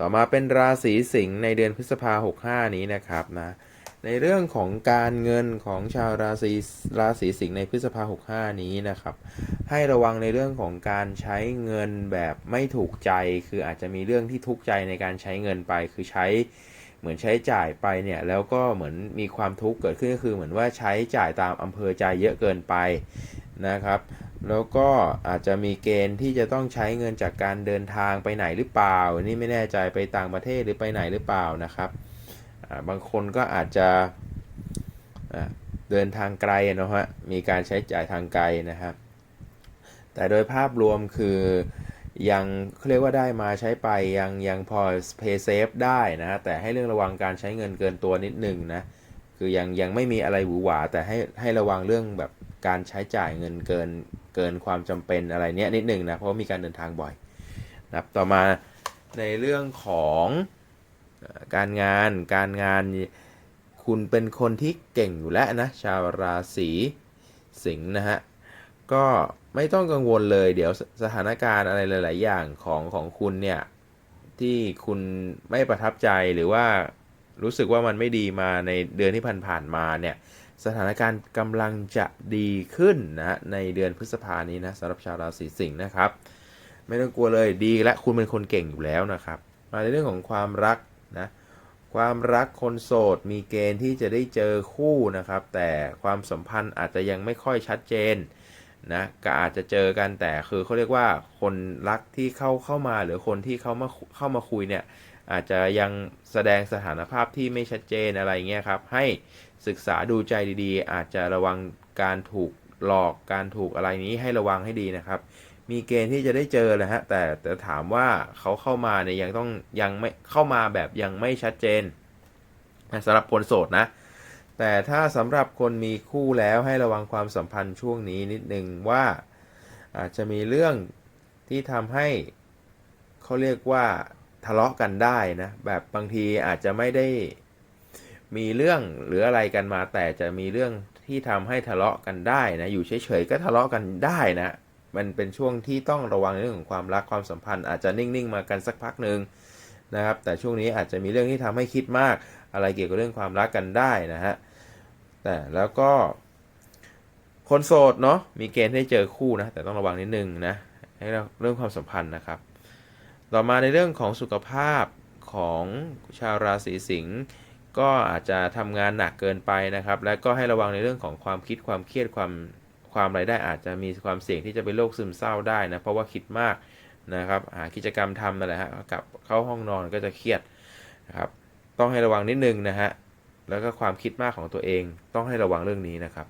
ต่อมาเป็นราศีสิงห์ในเดือนพฤษภาหกห้านี้นะครับนะในเรื่องของการเงินของชาวราศีราศีสิงห์ในพฤษภาหกห้านี้นะครับ ให้ระวังในเรื่องของการใช้เงินแบบไม่ถูกใจ คืออาจจะมีเรื่องที่ทุกข์ใจในการใช้เงินไป คือใช้เหมือนใช้จ่ายไปเนี่ยแล้วก็เหมือนมีความทุกข์เกิดขึ้นก็คือเหมือนว่าใช้จ่ายตามอำเภอใจเยอะเกินไปนะครับ แล้วก็อาจจะมีเกณฑ์ที่จะต้องใช้เงินจากการเดินทางไปไหนหรือเปล่า นี่ไม่แน่ใจไปต่างประเทศหรือไปไหนหรือเปล่านะครับบางคนก็อาจจะเดินทางไกลนะฮะ มีการใช้จ่ายทางไกลนะครับ แต่โดยภาพรวมคือยังเรียกว่าได้มาใช้ไปยังยังพอ pay safe ได้นะ แต่ให้เรื่องระวังการใช้เงินเกินตัวนิดหนึ่งนะ คือยังยังไม่มีอะไรหวือหวาแต่ให้ให้ระวังเรื่องแบบการใช้จ่ายเงินเกินเกินความจำเป็นอะไรเนี้ยนิดนึงนะเพราะมีการเดินทางบ่อยนะครับต่อมาในเรื่องของการงานการงานคุณเป็นคนที่เก่งอยู่แล้วนะชาวราศีสิงห์นะฮะก็ไม่ต้องกังวลเลยเดี๋ยวสสถานการณ์อะไรหลาย ๆ อย่างของของคุณเนี่ยที่คุณไม่ประทับใจหรือว่า รู้สึกว่ามันไม่ดีมาในเดือนที่ผ่านๆมาเนี่ยสถานการณ์กำลังจะดีขึ้นนะในเดือนพฤษภานี้นะสำหรับชาวราศีสิงห์นะครับ ไม่ต้องกลัวเลยดีและคุณเป็นคนเก่งอยู่แล้วนะครับ มาในเรื่องของความรักนะความรักคนโสดมีเกณฑ์ที่จะได้เจอคู่นะครับ แต่ความสัมพันธ์อาจจะยังไม่ค่อยชัดเจน นะก็อาจจะเจอกันแต่คือเขาเรียกว่าคนรักที่เข้าเข้ามาหรือคนที่เขามาเข้ามาคุยเนี่ยอาจจะยังแสดงสถานภาพที่ไม่ชัดเจนอะไรเงี้ยครับให้ศึกษาดูใจดีๆ อาจจะระวังการถูกหลอกการถูกอะไรนี้ให้ระวังให้ดีนะครับ มีเกณฑ์ที่จะได้เจอแหละฮะแต่แต่ถามว่าเขาเข้ามาเนี่ยยังต้องยังไม่เข้ามาแบบยังไม่ชัดเจนสำหรับคนโสดนะ แต่ถ้าสำหรับคนมีคู่แล้วให้ระวังความสัมพันธ์ช่วงนี้นิดนึงว่าอาจจะมีเรื่องที่ทำให้เขาเรียกว่าทะเลาะกันได้นะแบบบางทีอาจจะไม่ได้มีเรื่องหรืออะไรกันมา แต่จะมีเรื่องที่ทำให้ทะเลาะกันได้นะอยู่เฉยๆก็ทะเลาะกันได้นะ มันเป็นช่วงที่ต้องระวังเรื่องของความรักความสัมพันธ์ อาจจะนิ่งๆมากันสักพักหนึ่งนะครับแต่ช่วงนี้อาจจะมีเรื่องที่ทำให้คิดมาก อะไรเกี่ยวกับเรื่องความรักกันได้นะฮะ แต่แล้วก็คนโสดเนาะมีเกณฑ์ให้เจอคู่นะ แต่ต้องระวังนิดนึงนะให้เรื่องความสัมพันธ์นะครับ ต่อมาในเรื่องของสุขภาพของชาวราศีสิงห์ก็อาจจะทำงานหนักเกินไปนะครับ และก็ให้ระวังในเรื่องของความคิดความเครียดความความรายได้อาจจะมีความเสี่ยงที่จะเป็นโรคซึมเศร้าได้นะเพราะว่าคิดมากนะครับหากิจกรรมทำนั่นแหละฮะกลับเข้าห้องนอนก็จะเครียดนะครับต้องให้ระวังนิดนึงนะฮะ แล้วก็ความคิดมากของตัวเองต้องให้ระวังเรื่องนี้นะครับ